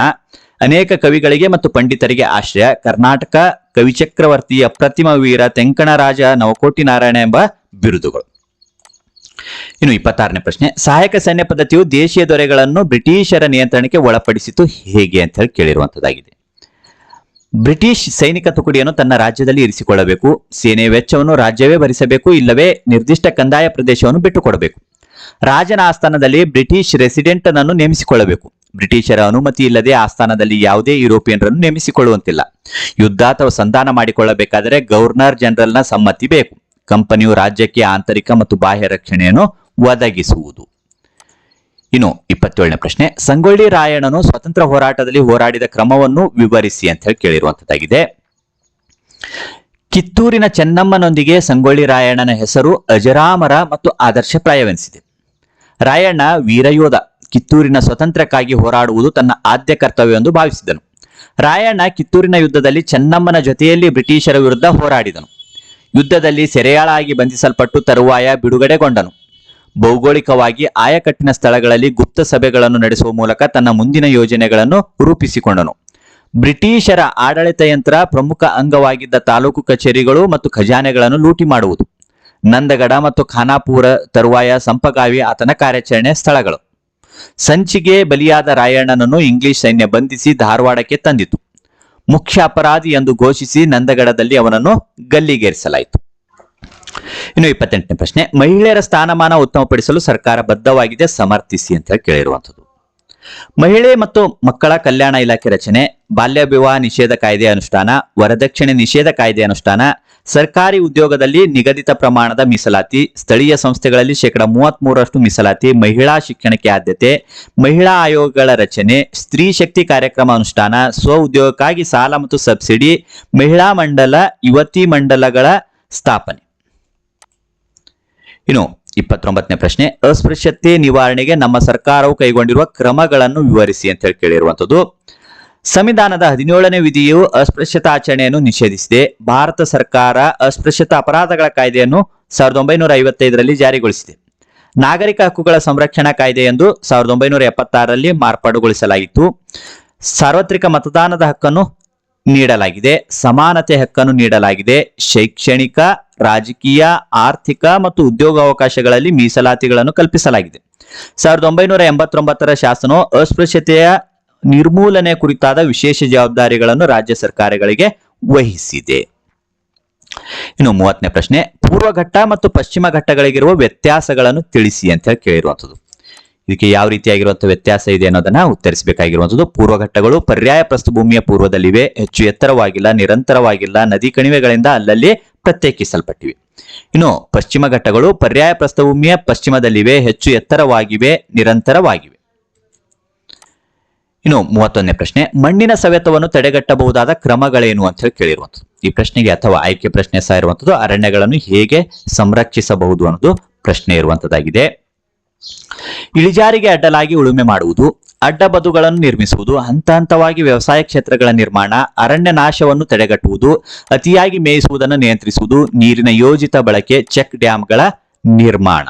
ಅನೇಕ ಕವಿಗಳಿಗೆ ಮತ್ತು ಪಂಡಿತರಿಗೆ ಆಶ್ರಯ, ಕರ್ನಾಟಕ ಕವಿಚಕ್ರವರ್ತಿ ಅಪ್ರತಿಮ ವೀರ ತೆಂಕಣರಾಜ ನವಕೋಟಿ ನಾರಾಯಣ ಎಂಬ ಬಿರುದುಗಳು. ಇನ್ನು ಇಪ್ಪತ್ತಾರನೇ ಪ್ರಶ್ನೆ, ಸಹಾಯಕ ಸೈನ್ಯ ಪದ್ಧತಿಯು ದೇಶೀಯ ದೊರೆಗಳನ್ನು ಬ್ರಿಟಿಷರ ನಿಯಂತ್ರಣಕ್ಕೆ ಒಳಪಡಿಸಿತು ಹೇಗೆ ಅಂತ ಹೇಳಿ ಕೇಳಿರುವಂತದ್ದಾಗಿದೆ. ಬ್ರಿಟಿಷ್ ಸೈನಿಕ ತುಕಡಿಯನ್ನು ತನ್ನ ರಾಜ್ಯದಲ್ಲಿ ಇರಿಸಿಕೊಳ್ಳಬೇಕು. ಸೇನೆ ವೆಚ್ಚವನ್ನು ರಾಜ್ಯವೇ ಭರಿಸಬೇಕು, ಇಲ್ಲವೇ ನಿರ್ದಿಷ್ಟ ಕಂದಾಯ ಪ್ರದೇಶವನ್ನು ಬಿಟ್ಟುಕೊಡಬೇಕು. ರಾಜನ ಆಸ್ಥಾನದಲ್ಲಿ ಬ್ರಿಟಿಷ್ ರೆಸಿಡೆಂಟ್ ಅನ್ನು ನೇಮಿಸಿಕೊಳ್ಳಬೇಕು. ಬ್ರಿಟಿಷರ ಅನುಮತಿ ಇಲ್ಲದೆ ಆಸ್ಥಾನದಲ್ಲಿ ಯಾವುದೇ ಯುರೋಪಿಯನ್ರನ್ನು ನೇಮಿಸಿಕೊಳ್ಳುವಂತಿಲ್ಲ. ಯುದ್ಧ ಅಥವಾ ಸಂಧಾನ ಮಾಡಿಕೊಳ್ಳಬೇಕಾದರೆ ಗವರ್ನರ್ ಜನರಲ್ನ ಸಮ್ಮತಿ ಬೇಕು. ಕಂಪನಿಯು ರಾಜ್ಯಕ್ಕೆ ಆಂತರಿಕ ಮತ್ತು ಬಾಹ್ಯ ರಕ್ಷಣೆಯನ್ನು ಒದಗಿಸುವುದು. ಇನ್ನು ಇಪ್ಪತ್ತೇಳನೇ ಪ್ರಶ್ನೆ, ಸಂಗೊಳ್ಳಿ ರಾಯಣ್ಣನು ಸ್ವತಂತ್ರ ಹೋರಾಟದಲ್ಲಿ ಹೋರಾಡಿದ ಕ್ರಮವನ್ನು ವಿವರಿಸಿ ಅಂತ ಹೇಳಿ ಕೇಳಿರುವಂತದ್ದಾಗಿದೆ. ಕಿತ್ತೂರಿನ ಚೆನ್ನಮ್ಮನೊಂದಿಗೆ ಸಂಗೊಳ್ಳಿ ರಾಯಣ್ಣನ ಹೆಸರು ಅಜರಾಮರ ಮತ್ತು ಆದರ್ಶಪ್ರಾಯವೆನಿಸಿದೆ. ರಾಯಣ್ಣ ವೀರಯೋಧ, ಕಿತ್ತೂರಿನ ಸ್ವತಂತ್ರಕ್ಕಾಗಿ ಹೋರಾಡುವುದು ತನ್ನ ಆದ್ಯ ಕರ್ತವ್ಯವೆಂದು ಭಾವಿಸಿದನು. ರಾಯಣ್ಣ ಕಿತ್ತೂರಿನ ಯುದ್ಧದಲ್ಲಿ ಚೆನ್ನಮ್ಮನ ಜೊತೆಯಲ್ಲಿ ಬ್ರಿಟಿಷರ ವಿರುದ್ಧ ಹೋರಾಡಿದನು. ಯುದ್ಧದಲ್ಲಿ ಸೆರೆಯಾಳಾಗಿ ಬಂಧಿಸಲ್ಪಟ್ಟು ತರುವಾಯ ಬಿಡುಗಡೆಗೊಂಡನು. ಭೌಗೋಳಿಕವಾಗಿ ಆಯಕಟ್ಟಿನ ಸ್ಥಳಗಳಲ್ಲಿ ಗುಪ್ತ ಸಭೆಗಳನ್ನು ನಡೆಸುವ ಮೂಲಕ ತನ್ನ ಮುಂದಿನ ಯೋಜನೆಗಳನ್ನು ರೂಪಿಸಿಕೊಂಡನು. ಬ್ರಿಟಿಷರ ಆಡಳಿತ ಯಂತ್ರ ಪ್ರಮುಖ ಅಂಗವಾಗಿದ್ದ ತಾಲೂಕು ಕಚೇರಿಗಳು ಮತ್ತು ಖಜಾನೆಗಳನ್ನು ಲೂಟಿ ಮಾಡುವುದು. ನಂದಗಡ ಮತ್ತು ಖಾನಾಪುರ ತರುವಾಯ ಸಂಪಗಾವಿ ಆತನ ಕಾರ್ಯಾಚರಣೆ ಸ್ಥಳಗಳು. ಸಂಚಿಗೆ ಬಲಿಯಾದ ರಾಯಣ್ಣನನ್ನು ಇಂಗ್ಲಿಷ್ ಸೈನ್ಯ ಬಂಧಿಸಿ ಧಾರವಾಡಕ್ಕೆ ತಂದಿತು. ಮುಖ್ಯ ಅಪರಾಧಿ ಎಂದು ಘೋಷಿಸಿ ನಂದಗಡದಲ್ಲಿ ಅವನನ್ನು ಗಲ್ಲಿಗೇರಿಸಲಾಯಿತು. ಇನ್ನು ಇಪ್ಪತ್ತೆಂಟನೇ ಪ್ರಶ್ನೆ, ಮಹಿಳೆಯರ ಸ್ಥಾನಮಾನ ಉತ್ತಮಪಡಿಸಲು ಸರ್ಕಾರ ಬದ್ಧವಾಗಿದೆ, ಸಮರ್ಥಿಸಿ ಅಂತ ಕೇಳಿರುವಂಥದ್ದು. ಮಹಿಳೆ ಮತ್ತು ಮಕ್ಕಳ ಕಲ್ಯಾಣ ಇಲಾಖೆ ರಚನೆ, ಬಾಲ್ಯ ವಿವಾಹ ನಿಷೇಧ ಕಾಯ್ದೆ ಅನುಷ್ಠಾನ, ವರದಕ್ಷಿಣೆ ನಿಷೇಧ ಕಾಯ್ದೆ ಅನುಷ್ಠಾನ ಸರ್ಕಾರಿ ಉದ್ಯೋಗದಲ್ಲಿ ನಿಗದಿತ ಪ್ರಮಾಣದ ಮೀಸಲಾತಿ, ಸ್ಥಳೀಯ ಸಂಸ್ಥೆಗಳಲ್ಲಿ ಶೇಕಡ ಮೂವತ್ತ್ ಮೂರರಷ್ಟು ಮೀಸಲಾತಿ, ಮಹಿಳಾ ಶಿಕ್ಷಣಕ್ಕೆ ಆದ್ಯತೆ, ಮಹಿಳಾ ಆಯೋಗಗಳ ರಚನೆ, ಸ್ತ್ರೀ ಶಕ್ತಿ ಕಾರ್ಯಕ್ರಮ ಅನುಷ್ಠಾನ, ಸ್ವ ಉದ್ಯೋಗಕ್ಕಾಗಿ ಸಾಲ ಮತ್ತು ಸಬ್ಸಿಡಿ, ಮಹಿಳಾ ಮಂಡಲ, ಯುವತಿ ಮಂಡಲಗಳ ಸ್ಥಾಪನೆ. ಇನ್ನು ಇಪ್ಪತ್ತೊಂಬತ್ತನೇ ಪ್ರಶ್ನೆ, ಅಸ್ಪೃಶ್ಯತೆ ನಿವಾರಣೆಗೆ ನಮ್ಮ ಸರ್ಕಾರವು ಕೈಗೊಂಡಿರುವ ಕ್ರಮಗಳನ್ನು ವಿವರಿಸಿ ಅಂತ ಹೇಳಿ ಕೇಳಿರುವಂತದ್ದು ಸಂವಿಧಾನದ ಹದಿನೇಳನೇ ವಿಧಿಯು ಅಸ್ಪೃಶ್ಯತಾ ಆಚರಣೆಯನ್ನು ನಿಷೇಧಿಸಿದೆ. ಭಾರತ ಸರ್ಕಾರ ಅಸ್ಪೃಶ್ಯತಾ ಅಪರಾಧಗಳ ಕಾಯ್ದೆಯನ್ನು ಸಾವಿರದ ಒಂಬೈನೂರ ಐವತ್ತೈದರಲ್ಲಿ ಜಾರಿಗೊಳಿಸಿದೆ. ನಾಗರಿಕ ಹಕ್ಕುಗಳ ಸಂರಕ್ಷಣಾ ಕಾಯ್ದೆ ಎಂದು ಸಾವಿರದ ಒಂಬೈನೂರ ಎಪ್ಪತ್ತಾರರಲ್ಲಿ ಮಾರ್ಪಾಡುಗೊಳಿಸಲಾಯಿತು ಸಾರ್ವತ್ರಿಕ ಮತದಾನದ ಹಕ್ಕನ್ನು ನೀಡಲಾಗಿದೆ. ಸಮಾನತೆ ಹಕ್ಕನ್ನು ನೀಡಲಾಗಿದೆ. ಶೈಕ್ಷಣಿಕ, ರಾಜಕೀಯ, ಆರ್ಥಿಕ ಮತ್ತು ಉದ್ಯೋಗಾವಕಾಶಗಳಲ್ಲಿ ಮೀಸಲಾತಿಗಳನ್ನು ಕಲ್ಪಿಸಲಾಗಿದೆ. ಸಾವಿರದ ಒಂಬೈನೂರ ಎಂಬತ್ತೊಂಬತ್ತರ ಶಾಸನವು ಅಸ್ಪೃಶ್ಯತೆಯ ನಿರ್ಮೂಲನೆ ಕುರಿತಾದ ವಿಶೇಷ ಜವಾಬ್ದಾರಿಗಳನ್ನು ರಾಜ್ಯ ಸರ್ಕಾರಗಳಿಗೆ ವಹಿಸಿದೆ. ಇನ್ನು ಮೂವತ್ತನೇ ಪ್ರಶ್ನೆ, ಪೂರ್ವ ಘಟ್ಟ ಮತ್ತು ಪಶ್ಚಿಮ ಘಟ್ಟಗಳಿಗಿರುವ ವ್ಯತ್ಯಾಸಗಳನ್ನು ತಿಳಿಸಿ ಅಂತ ಹೇಳಿ ಕೇಳಿರುವಂಥದ್ದು. ಇದಕ್ಕೆ ಯಾವ ರೀತಿಯಾಗಿರುವಂತಹ ವ್ಯತ್ಯಾಸ ಇದೆ ಅನ್ನೋದನ್ನ ಉತ್ತರಿಸಬೇಕಾಗಿರುವಂಥದ್ದು. ಪೂರ್ವ ಘಟ್ಟಗಳು ಪರ್ಯಾಯ ಪ್ರಸ್ಥಭೂಮಿಯ ಪೂರ್ವದಲ್ಲಿವೆ, ಹೆಚ್ಚು ಎತ್ತರವಾಗಿಲ್ಲ, ನಿರಂತರವಾಗಿಲ್ಲ, ನದಿ ಕಣಿವೆಗಳಿಂದ ಅಲ್ಲಲ್ಲಿ ಪ್ರತ್ಯೇಕಿಸಲ್ಪಟ್ಟಿವೆ. ಇನ್ನು ಪಶ್ಚಿಮ ಘಟ್ಟಗಳು ಪರ್ಯಾಯ ಪ್ರಸ್ಥಭೂಮಿಯ ಪಶ್ಚಿಮದಲ್ಲಿವೆ, ಹೆಚ್ಚು ಎತ್ತರವಾಗಿವೆ, ನಿರಂತರವಾಗಿವೆ. ಇನ್ನು ಮೂವತ್ತೊಂದನೇ ಪ್ರಶ್ನೆ, ಮಣ್ಣಿನ ಸವೆತವನ್ನು ತಡೆಗಟ್ಟಬಹುದಾದ ಕ್ರಮಗಳೇನು ಅಂತ ಹೇಳಿ ಕೇಳಿರುವಂಥದ್ದು. ಈ ಪ್ರಶ್ನೆಗೆ ಅಥವಾ ಆಯ್ಕೆ ಪ್ರಶ್ನೆ ಸಹ ಇರುವಂಥದ್ದು, ಅರಣ್ಯಗಳನ್ನು ಹೇಗೆ ಸಂರಕ್ಷಿಸಬಹುದು ಅನ್ನೋದು ಪ್ರಶ್ನೆ ಇರುವಂತದ್ದಾಗಿದೆ ಇಳಿಜಾರಿಗೆ ಅಡ್ಡಲಾಗಿ ಉಳುಮೆ ಮಾಡುವುದು, ಅಡ್ಡ ಬದುಗಳನ್ನು ನಿರ್ಮಿಸುವುದು, ಹಂತ ಹಂತವಾಗಿ ವ್ಯವಸಾಯ ಕ್ಷೇತ್ರಗಳ ನಿರ್ಮಾಣ, ಅರಣ್ಯ ನಾಶವನ್ನು ತಡೆಗಟ್ಟುವುದು, ಅತಿಯಾಗಿ ಮೇಯಿಸುವುದನ್ನು ನಿಯಂತ್ರಿಸುವುದು, ನೀರಿನ ಯೋಜಿತ ಬಳಕೆ, ಚೆಕ್ ಡ್ಯಾಂಗಳ ನಿರ್ಮಾಣ.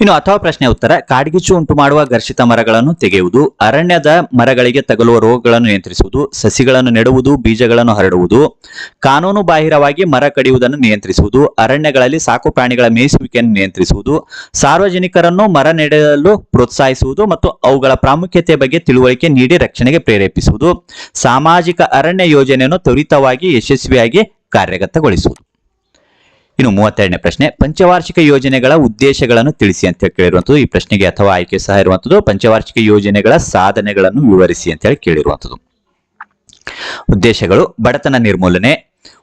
ಇನ್ನು ಅಥವಾ ಪ್ರಶ್ನೆ ಉತ್ತರ ಕಾಡ್ಗಿಚ್ಚು ಉಂಟು ಮಾಡುವ ಘರ್ಷಿತ ಮರಗಳನ್ನು ತೆಗೆಯುವುದು, ಅರಣ್ಯದ ಮರಗಳಿಗೆ ತಗಲುವ ರೋಗಗಳನ್ನು ನಿಯಂತ್ರಿಸುವುದು, ಸಸಿಗಳನ್ನು ನೆಡುವುದು, ಬೀಜಗಳನ್ನು ಹರಡುವುದು, ಕಾನೂನು ಬಾಹಿರವಾಗಿ ಮರ ಕಡಿಯುವುದನ್ನು ನಿಯಂತ್ರಿಸುವುದು, ಅರಣ್ಯಗಳಲ್ಲಿ ಸಾಕು ಪ್ರಾಣಿಗಳ ಮೇಯಿಸುವಿಕೆಯನ್ನು ನಿಯಂತ್ರಿಸುವುದು, ಸಾರ್ವಜನಿಕರನ್ನು ಮರ ನೆಡಲು ಪ್ರೋತ್ಸಾಹಿಸುವುದು ಮತ್ತು ಅವುಗಳ ಪ್ರಾಮುಖ್ಯತೆ ಬಗ್ಗೆ ತಿಳುವಳಿಕೆ ನೀಡಿ ರಕ್ಷಣೆಗೆ ಪ್ರೇರೇಪಿಸುವುದು, ಸಾಮಾಜಿಕ ಅರಣ್ಯ ಯೋಜನೆಯನ್ನು ತ್ವರಿತವಾಗಿ ಯಶಸ್ವಿಯಾಗಿ ಕಾರ್ಯಗತಗೊಳಿಸುವುದು. ಇನ್ನು ಮೂವತ್ತೆರಡನೇ ಪ್ರಶ್ನೆ, ಪಂಚವಾರ್ಷಿಕ ಯೋಜನೆಗಳ ಉದ್ದೇಶಗಳನ್ನು ತಿಳಿಸಿ ಅಂತ ಹೇಳಿ ಕೇಳಿರುವಂಥದ್ದು ಈ ಪ್ರಶ್ನೆಗೆ ಅಥವಾ ಆಯ್ಕೆ ಸಹ ಇರುವಂಥದ್ದು ಪಂಚವಾರ್ಷಿಕ ಯೋಜನೆಗಳ ಸಾಧನೆಗಳನ್ನು ವಿವರಿಸಿ ಅಂತ ಹೇಳಿ ಕೇಳಿರುವಂಥದ್ದು ಉದ್ದೇಶಗಳು, ಬಡತನ ನಿರ್ಮೂಲನೆ,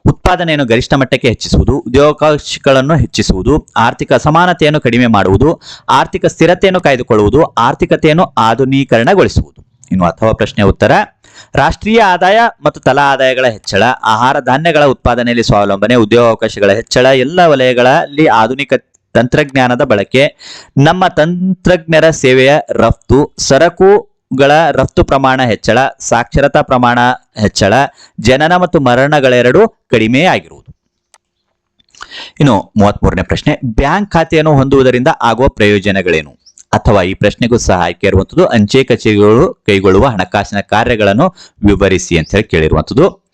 ಉತ್ಪಾದನೆಯನ್ನು ಗರಿಷ್ಠ ಮಟ್ಟಕ್ಕೆ ಹೆಚ್ಚಿಸುವುದು, ಉದ್ಯೋಗಾವಕಾಶಗಳನ್ನು ಹೆಚ್ಚಿಸುವುದು, ಆರ್ಥಿಕ ಅಸಮಾನತೆಯನ್ನು ಕಡಿಮೆ ಮಾಡುವುದು, ಆರ್ಥಿಕ ಸ್ಥಿರತೆಯನ್ನು ಕಾಯ್ದುಕೊಳ್ಳುವುದು, ಆರ್ಥಿಕತೆಯನ್ನು ಆಧುನೀಕರಣಗೊಳಿಸುವುದು. ಇನ್ನು ಅಥವಾ ಪ್ರಶ್ನೆ ಉತ್ತರ ರಾಷ್ಟ್ರೀಯ ಆದಾಯ ಮತ್ತು ತಲಾ ಆದಾಯಗಳ ಹೆಚ್ಚಳ, ಆಹಾರ ಧಾನ್ಯಗಳ ಉತ್ಪಾದನೆಯಲ್ಲಿ ಸ್ವಾವಲಂಬನೆ, ಉದ್ಯೋಗಾವಕಾಶಗಳ ಹೆಚ್ಚಳ, ಎಲ್ಲ ವಲಯಗಳಲ್ಲಿ ಆಧುನಿಕ ತಂತ್ರಜ್ಞಾನದ ಬಳಕೆ, ನಮ್ಮ ತಂತ್ರಜ್ಞರ ಸೇವೆಯ ರಫ್ತು, ಸರಕುಗಳ ರಫ್ತು ಪ್ರಮಾಣ ಹೆಚ್ಚಳ, ಸಾಕ್ಷರತಾ ಪ್ರಮಾಣ ಹೆಚ್ಚಳ, ಜನನ ಮತ್ತು ಮರಣಗಳೆರಡೂ ಕಡಿಮೆ ಆಗಿರುವುದು. ಇನ್ನು ಮೂವತ್ಮೂರನೇ ಪ್ರಶ್ನೆ, ಬ್ಯಾಂಕ್ ಖಾತೆಯನ್ನು ಹೊಂದುವುದರಿಂದ ಆಗುವ ಪ್ರಯೋಜನಗಳೇನು? ಅಥವಾ ಈ ಪ್ರಶ್ನೆಗೂ ಸಹ ಆಯ್ಕೆ ಇರುವಂಥದ್ದು ಅಂಚೆ ಕಚೇರಿಗಳು ಕೈಗೊಳ್ಳುವ ಹಣಕಾಸಿನ ಕಾರ್ಯಗಳನ್ನು ವಿವರಿಸಿ ಅಂತ ಹೇಳಿ ಕೇಳಿರುವಂಥದ್ದು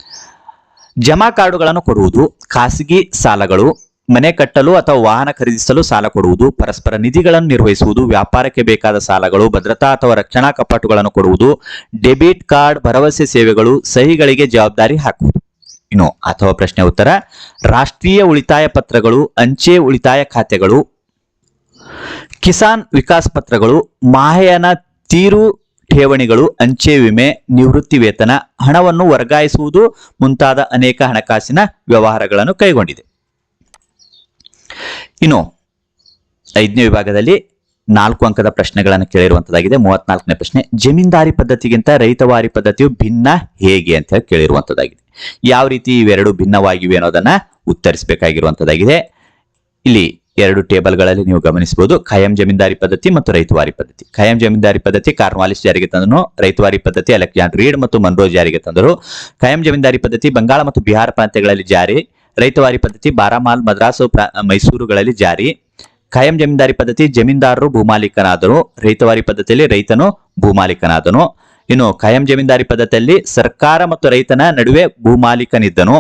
ಜಮಾ ಕಾರ್ಡುಗಳನ್ನು ಕೊಡುವುದು, ಖಾಸಗಿ ಸಾಲಗಳು, ಮನೆ ಕಟ್ಟಲು ಅಥವಾ ವಾಹನ ಖರೀದಿಸಲು ಸಾಲ ಕೊಡುವುದು, ಪರಸ್ಪರ ನಿಧಿಗಳನ್ನು ನಿರ್ವಹಿಸುವುದು, ವ್ಯಾಪಾರಕ್ಕೆ ಬೇಕಾದ ಸಾಲಗಳು, ಭದ್ರತಾ ಅಥವಾ ರಕ್ಷಣಾ ಕಪಾಟುಗಳನ್ನು ಕೊಡುವುದು, ಡೆಬಿಟ್ ಕಾರ್ಡ್, ಭರವಸೆ ಸೇವೆಗಳು, ಸಹಿಗಳಿಗೆ ಜವಾಬ್ದಾರಿ ಹಾಕುವುದು. ಇನ್ನು ಅಥವಾ ಪ್ರಶ್ನೆ ಉತ್ತರ, ರಾಷ್ಟ್ರೀಯ ಉಳಿತಾಯ ಪತ್ರಗಳು, ಅಂಚೆ ಉಳಿತಾಯ ಖಾತೆಗಳು ಕಿಸಾನ್ ವಿಕಾಸ್ ಪತ್ರಗಳು, ಮಾಹೆಯನ ತೀರು ಠೇವಣಿಗಳು, ಅಂಚೆ ವಿಮೆ, ನಿವೃತ್ತಿ ವೇತನ, ಹಣವನ್ನು ವರ್ಗಾಯಿಸುವುದು ಮುಂತಾದ ಅನೇಕ ಹಣಕಾಸಿನ ವ್ಯವಹಾರಗಳನ್ನು ಕೈಗೊಂಡಿದೆ. ಇನ್ನು ಐದನೇ ವಿಭಾಗದಲ್ಲಿ ನಾಲ್ಕು ಅಂಕದ ಪ್ರಶ್ನೆಗಳನ್ನು ಕೇಳಿರುವಂತದ್ದಾಗಿದೆ. ಮೂವತ್ನಾಲ್ಕನೇ ಪ್ರಶ್ನೆ, ಜಮೀನ್ದಾರಿ ಪದ್ಧತಿಗಿಂತ ರೈತವಾರಿ ಪದ್ಧತಿಯು ಭಿನ್ನ ಹೇಗೆ ಅಂತ ಹೇಳಿ ಕೇಳಿರುವಂತದ್ದಾಗಿದೆ. ಯಾವ ರೀತಿ ಇವೆರಡು ಭಿನ್ನವಾಗಿವೆ ಅನ್ನೋದನ್ನ ಉತ್ತರಿಸಬೇಕಾಗಿರುವಂತದ್ದಾಗಿದೆ. ಇಲ್ಲಿ ಎರಡು ಟೇಬಲ್ಗಳಲ್ಲಿ ನೀವು ಗಮನಿಸಬಹುದು. ಖಾಯಂ ಜಮೀನ್ದಾರಿ ಪದ್ಧತಿ ಮತ್ತು ರೈತವಾರಿ ಪದ್ಧತಿ. ಖಾಯಂ ಜಮೀನ್ದಾರಿ ಪದ್ಧತಿ ಕಾರ್ನ್ವಾಲಿಸ್ ಜಾರಿಗೆ ತಂದನು, ರೈತವಾರಿ ಪದ್ಧತಿ ಅಲೆಕ್ಸಾಂಡರ್ ರೀಡ್ ಮತ್ತು ಮನ್ರೋ ಜಾರಿಗೆ ತಂದರು. ಖಾಯಂ ಜಮೀನ್ದಾರಿ ಪದ್ಧತಿ ಬಂಗಾಳ ಮತ್ತು ಬಿಹಾರ ಪ್ರಾಂತ್ಯಗಳಲ್ಲಿ ಜಾರಿ. ರೈತವಾರಿ ಪದ್ಧತಿ ಬಾರಾಮಾಲ್, ಮದ್ರಾಸು ಮೈಸೂರುಗಳಲ್ಲಿ ಜಾರಿ. ಖಾಯಂ ಜಮೀನ್ದಾರಿ ಪದ್ಧತಿ ಜಮೀನ್ದಾರರು ಭೂಮಾಲೀಕನಾದನು, ರೈತವಾರಿ ಪದ್ಧತಿಯಲ್ಲಿ ರೈತನು ಭೂಮಾಲೀಕನಾದನು. ಇನ್ನು ಖಾಯಂ ಜಮೀನ್ದಾರಿ ಪದ್ಧತಿಯಲ್ಲಿ ಸರ್ಕಾರ ಮತ್ತು ರೈತನ ನಡುವೆ ಭೂಮಾಲೀಕನಿದ್ದನು.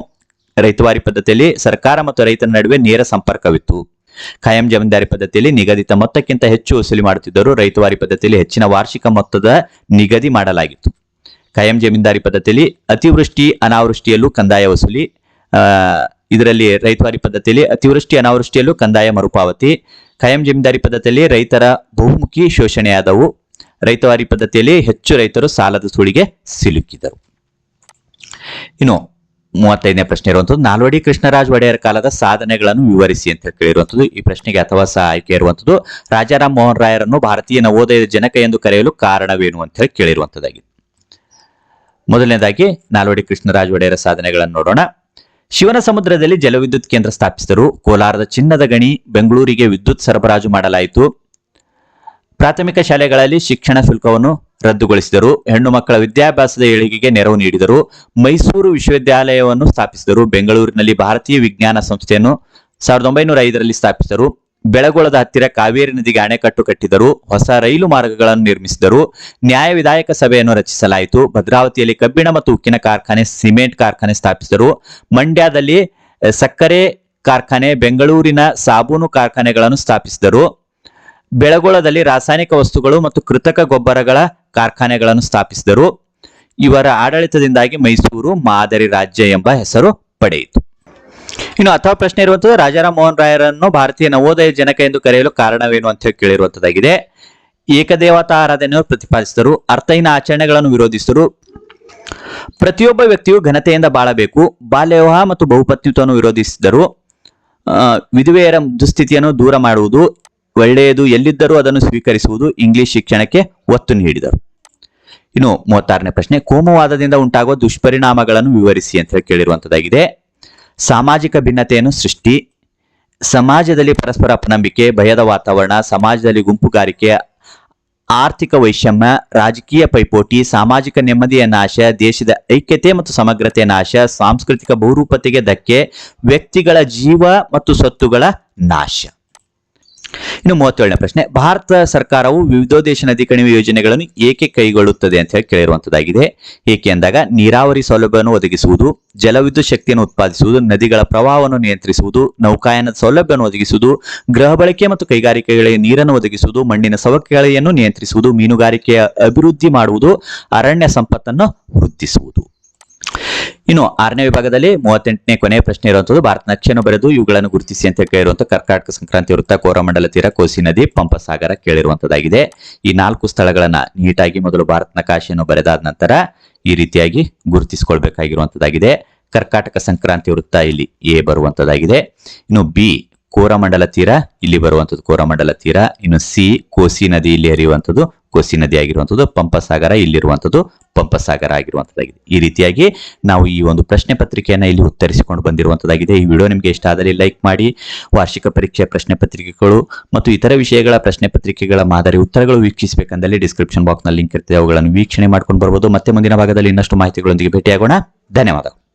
ರೈತವಾರಿ ಪದ್ಧತಿಯಲ್ಲಿ ಸರ್ಕಾರ ಮತ್ತು ರೈತನ ನಡುವೆ ನೇರ ಸಂಪರ್ಕವಿತ್ತು. ಖಾಯಂ ಜಮೀನ್ದಾರಿ ಪದ್ಧತಿಯಲ್ಲಿ ನಿಗದಿತ ಮೊತ್ತಕ್ಕಿಂತ ಹೆಚ್ಚು ವಸೂಲಿ ಮಾಡುತ್ತಿದ್ದರು ರೈತವಾರಿ ಪದ್ಧತಿಯಲ್ಲಿ ಹೆಚ್ಚಿನ ವಾರ್ಷಿಕ ಮೊತ್ತದ ನಿಗದಿ ಮಾಡಲಾಗಿತ್ತು. ಖಾಯಂ ಜಮೀನ್ದಾರಿ ಪದ್ಧತಿಯಲ್ಲಿ ಅತಿವೃಷ್ಟಿ, ಅನಾವೃಷ್ಟಿಯಲ್ಲೂ ಕಂದಾಯ ವಸೂಲಿ ಇದರಲ್ಲಿ ರೈತವಾರಿ ಪದ್ಧತಿಯಲ್ಲಿ ಅತಿವೃಷ್ಟಿ, ಅನಾವೃಷ್ಟಿಯಲ್ಲೂ ಕಂದಾಯ ಮರುಪಾವತಿ, ಖಾಯಂ ಜಮೀನ್ದಾರಿ ಪದ್ಧತಿಯಲ್ಲಿ ರೈತರ ಬಹುಮುಖಿ ಶೋಷಣೆಯಾದವು ರೈತವಾರಿ ಪದ್ಧತಿಯಲ್ಲಿ ಹೆಚ್ಚು ರೈತರು ಸಾಲದ ಸುಳಿಗೆ ಸಿಲುಕಿದರು. ಇನ್ನು ಮೂವತ್ತೈದನೇ ಪ್ರಶ್ನೆ ಇರುವಂತದ್ದು ನಾಲ್ವಡಿ ಕೃಷ್ಣರಾಜ ಒಡೆಯರ್ ಕಾಲದ ಸಾಧನೆಗಳನ್ನು ವಿವರಿಸಿ ಅಂತ ಕೇಳಿರುವಂಥದ್ದು ಈ ಪ್ರಶ್ನೆಗೆ ಅಥವಾ ಸಹ ಆಯ್ಕೆ ಇರುವಂತದ್ದು ರಾಜಾರಾಮ್ ಮೋಹನ್ ರಾಯರನ್ನು ಭಾರತೀಯ ನವೋದಯದ ಜನಕ ಎಂದು ಕರೆಯಲು ಕಾರಣವೇನು ಅಂತ ಹೇಳಿ ಕೇಳಿರುವಂತದ್ದಾಗಿದೆ ಮೊದಲನೇದಾಗಿ, ನಾಲ್ವಡಿ ಕೃಷ್ಣರಾಜ್ ಒಡೆಯರ ಸಾಧನೆಗಳನ್ನು ನೋಡೋಣ. ಶಿವನ ಸಮುದ್ರದಲ್ಲಿ ಜಲವಿದ್ಯುತ್ ಕೇಂದ್ರ ಸ್ಥಾಪಿಸಿದರು. ಕೋಲಾರದ ಚಿನ್ನದ ಗಣಿ ಬೆಂಗಳೂರಿಗೆ ವಿದ್ಯುತ್ ಸರಬರಾಜು ಮಾಡಲಾಯಿತು. ಪ್ರಾಥಮಿಕ ಶಾಲೆಗಳಲ್ಲಿ ಶಿಕ್ಷಣ ಶುಲ್ಕವನ್ನು ರದ್ದುಗೊಳಿಸಿದರು. ಹೆಣ್ಣು ಮಕ್ಕಳ ವಿದ್ಯಾಭ್ಯಾಸದ ಏಳಿಗೆಗೆ ನೆರವು ನೀಡಿದರು. ಮೈಸೂರು ವಿಶ್ವವಿದ್ಯಾಲಯವನ್ನು ಸ್ಥಾಪಿಸಿದರು. ಬೆಂಗಳೂರಿನಲ್ಲಿ ಭಾರತೀಯ ವಿಜ್ಞಾನ ಸಂಸ್ಥೆಯನ್ನು ಸಾವಿರದ ಒಂಬೈನೂರ ಐದರಲ್ಲಿ ಸ್ಥಾಪಿಸಿದರು. ಬೆಳಗೊಳದ ಹತ್ತಿರ ಕಾವೇರಿ ನದಿಗೆ ಅಣೆಕಟ್ಟು ಕಟ್ಟಿದರು. ಹೊಸ ರೈಲು ಮಾರ್ಗಗಳನ್ನು ನಿರ್ಮಿಸಿದರು. ನ್ಯಾಯ ವಿಧಾಯಕ ಸಭೆಯನ್ನು ರಚಿಸಲಾಯಿತು. ಭದ್ರಾವತಿಯಲ್ಲಿ ಕಬ್ಬಿಣ ಮತ್ತು ಉಕ್ಕಿನ ಕಾರ್ಖಾನೆ, ಸಿಮೆಂಟ್ ಕಾರ್ಖಾನೆ ಸ್ಥಾಪಿಸಿದರು. ಮಂಡ್ಯದಲ್ಲಿ ಸಕ್ಕರೆ ಕಾರ್ಖಾನೆ, ಬೆಂಗಳೂರಿನ ಸಾಬೂನು ಕಾರ್ಖಾನೆಗಳನ್ನು ಸ್ಥಾಪಿಸಿದರು. ಬೆಳಗೊಳದಲ್ಲಿ ರಾಸಾಯನಿಕ ವಸ್ತುಗಳು ಮತ್ತು ಕೃತಕ ಗೊಬ್ಬರಗಳ ಕಾರ್ಖಾನೆಗಳನ್ನು ಸ್ಥಾಪಿಸಿದರು. ಇವರ ಆಡಳಿತದಿಂದಾಗಿ ಮೈಸೂರು ಮಾದರಿ ರಾಜ್ಯ ಎಂಬ ಹೆಸರು ಪಡೆಯಿತು. ಇನ್ನು ಅಥವಾ ಪ್ರಶ್ನೆ ಇರುವಂತದ್ದು, ರಾಜಾರಾಮ್ ಮೋಹನ್ ರಾಯರನ್ನು ಭಾರತೀಯ ನವೋದಯ ಜನಕ ಎಂದು ಕರೆಯಲು ಕಾರಣವೇನು ಅಂತ ಹೇಳಿ ಕೇಳಿರುವಂತದ್ದಾಗಿದೆ. ಏಕದೇವತಾ ಆರಾಧನೆಯನ್ನು ಪ್ರತಿಪಾದಿಸಿದರು ಅರ್ಥಹೀನ ಆಚರಣೆಗಳನ್ನು ವಿರೋಧಿಸಿದರು. ಪ್ರತಿಯೊಬ್ಬ ವ್ಯಕ್ತಿಯು ಘನತೆಯಿಂದ ಬಾಳಬೇಕು ಬಾಲ್ಯ ವಿವಾಹ ಮತ್ತು ಬಹುಪತ್ನಿತ್ವವನ್ನು ವಿರೋಧಿಸಿದರು. ವಿಧುವೆಯರ ವಿಧವೆಯರ ದುಸ್ಥಿತಿಯನ್ನು ದೂರ ಮಾಡುವುದು ಒಳ್ಳೆಯದು, ಎಲ್ಲಿದ್ದರೂ ಅದನ್ನು ಸ್ವೀಕರಿಸುವುದು, ಇಂಗ್ಲಿಷ್ ಶಿಕ್ಷಣಕ್ಕೆ ಒತ್ತು ನೀಡಿದರು. ಇನ್ನು ಮೂವತ್ತಾರನೇ ಪ್ರಶ್ನೆ, ಕೋಮುವಾದದಿಂದ ಉಂಟಾಗುವ ದುಷ್ಪರಿಣಾಮಗಳನ್ನು ವಿವರಿಸಿ ಅಂತ ಹೇಳಿ ಕೇಳಿರುವಂತದ್ದಾಗಿದೆ. ಸಾಮಾಜಿಕ ಭಿನ್ನತೆಯನ್ನು ಸೃಷ್ಟಿ, ಸಮಾಜದಲ್ಲಿ ಪರಸ್ಪರ ಅಪನಂಬಿಕೆ, ಭಯದ ವಾತಾವರಣ, ಸಮಾಜದಲ್ಲಿ ಗುಂಪುಗಾರಿಕೆ, ಆರ್ಥಿಕ ವೈಷಮ್ಯ, ರಾಜಕೀಯ ಪೈಪೋಟಿ, ಸಾಮಾಜಿಕ ನೆಮ್ಮದಿಯ ನಾಶ, ದೇಶದ ಐಕ್ಯತೆ ಮತ್ತು ಸಮಗ್ರತೆಯ ನಾಶ, ಸಾಂಸ್ಕೃತಿಕ ಬಹುರೂಪತೆಗೆ ಧಕ್ಕೆ, ವ್ಯಕ್ತಿಗಳ ಜೀವ ಮತ್ತು ಸ್ವತ್ತುಗಳ ನಾಶ. ಇನ್ನು ಮೂವತ್ತೇಳನೇ ಪ್ರಶ್ನೆ, ಭಾರತ ಸರ್ಕಾರವು ವಿವಿಧೋದ್ದೇಶ ನದಿ ಕಣಿವೆ ಯೋಜನೆಗಳನ್ನು ಏಕೆ ಕೈಗೊಳ್ಳುತ್ತದೆ ಅಂತ ಹೇಳಿ ಕೇಳಿರುವಂತದ್ದಾಗಿದೆ. ಏಕೆ ಅಂದಾಗ, ನೀರಾವರಿ ಸೌಲಭ್ಯವನ್ನು ಒದಗಿಸುವುದು, ಜಲವಿದ್ಯುತ್ ಶಕ್ತಿಯನ್ನು ಉತ್ಪಾದಿಸುವುದು, ನದಿಗಳ ಪ್ರವಾಹವನ್ನು ನಿಯಂತ್ರಿಸುವುದು ನೌಕಾಯಾನದ ಸೌಲಭ್ಯವನ್ನು ಒದಗಿಸುವುದು, ಗೃಹ ಬಳಕೆ ಮತ್ತು ಕೈಗಾರಿಕೆಗಳಿಗೆ ನೀರನ್ನು ಒದಗಿಸುವುದು, ಮಣ್ಣಿನ ಸವಕಳಿಯನ್ನು ನಿಯಂತ್ರಿಸುವುದು, ಮೀನುಗಾರಿಕೆಯ ಅಭಿವೃದ್ಧಿ ಮಾಡುವುದು, ಅರಣ್ಯ ಸಂಪತ್ತನ್ನು ವೃದ್ಧಿಸುವುದು. ಇನ್ನು ಆರನೇ ವಿಭಾಗದಲ್ಲಿ ಮೂವತ್ತೆಂಟನೇ ಕೊನೆಯ ಪ್ರಶ್ನೆ ಇರುವಂತದ್ದು, ಭಾರತ ನಕ್ಷೆಯನ್ನು ಬರೆದು ಇವುಗಳನ್ನು ಗುರುತಿಸಿ ಅಂತ ಕೇಳಿರುವಂತ ಕರ್ನಾಟಕ ಸಂಕ್ರಾಂತಿ ವೃತ್ತ ಕೋರಮಂಡಲ ತೀರ ಕೋಸಿ ನದಿ, ಪಂಪಸಾಗರ ಕೇಳಿರುವಂತದ್ದಾಗಿದೆ ಈ ನಾಲ್ಕು ಸ್ಥಳಗಳನ್ನ ನೀಟಾಗಿ ಮೊದಲು ಭಾರತ ನಕಾಶೆಯನ್ನು ಬರೆದಾದ ನಂತರ ಈ ರೀತಿಯಾಗಿ ಗುರುತಿಸಿಕೊಳ್ಬೇಕಾಗಿರುವಂತದ್ದಾಗಿದೆ ಕರ್ಕಾಟಕ ಸಂಕ್ರಾಂತಿ ವೃತ್ತ ಇಲ್ಲಿ ಎ ಬರುವಂತದ್ದಾಗಿದೆ ಇನ್ನು ಬಿ ಕೋರಮಂಡಲ ತೀರ, ಇಲ್ಲಿ ಬರುವಂತದ್ದು ಕೋರಮಂಡಲ ತೀರ, ಇನ್ನು ಸಿ, ಕೋಸಿ ನದಿ ಇಲ್ಲಿ ಹರಿಯುವಂಥದ್ದು, ಕೋಸಿ ನದಿ ಆಗಿರುವಂಥದ್ದು, ಪಂಪಸಾಗರ ಇಲ್ಲಿರುವಂಥದ್ದು, ಪಂಪಸಾಗರ ಆಗಿರುವಂಥದ್ದಾಗಿದೆ. ಈ ರೀತಿಯಾಗಿ ನಾವು ಈ ಒಂದು ಪ್ರಶ್ನೆ ಪತ್ರಿಕೆಯನ್ನು ಇಲ್ಲಿ ಉತ್ತರಿಸಿಕೊಂಡು ಬಂದಿರುವಂಥದ್ದಾಗಿದೆ. ಈ ವಿಡಿಯೋ ನಿಮಗೆ ಇಷ್ಟ ಆದರೆ ಲೈಕ್ ಮಾಡಿ, ವಾರ್ಷಿಕ ಪರೀಕ್ಷೆಯ ಪ್ರಶ್ನೆ ಪತ್ರಿಕೆಗಳು ಮತ್ತು ಇತರ ವಿಷಯಗಳ ಪ್ರಶ್ನೆ ಪತ್ರಿಕೆಗಳ ಮಾದರಿ ಉತ್ತರಗಳು ವೀಕ್ಷಿಸಬೇಕಂದಲ್ಲಿ ಡಿಸ್ಕ್ರಿಪ್ಷನ್ ಬಾಕ್ಸ್ನಲ್ಲಿ ಲಿಂಕ್ ಇರ್ತದೆ. ಅವುಗಳನ್ನು ವೀಕ್ಷಣೆ ಮಾಡ್ಕೊಂಡು ಬರ್ಬೋದು. ಮತ್ತೆ ಮುಂದಿನ ಭಾಗದಲ್ಲಿ ಇನ್ನಷ್ಟು ಮಾಹಿತಿಗಳೊಂದಿಗೆ ಭೇಟಿಯಾಗೋಣ. ಧನ್ಯವಾದಗಳು.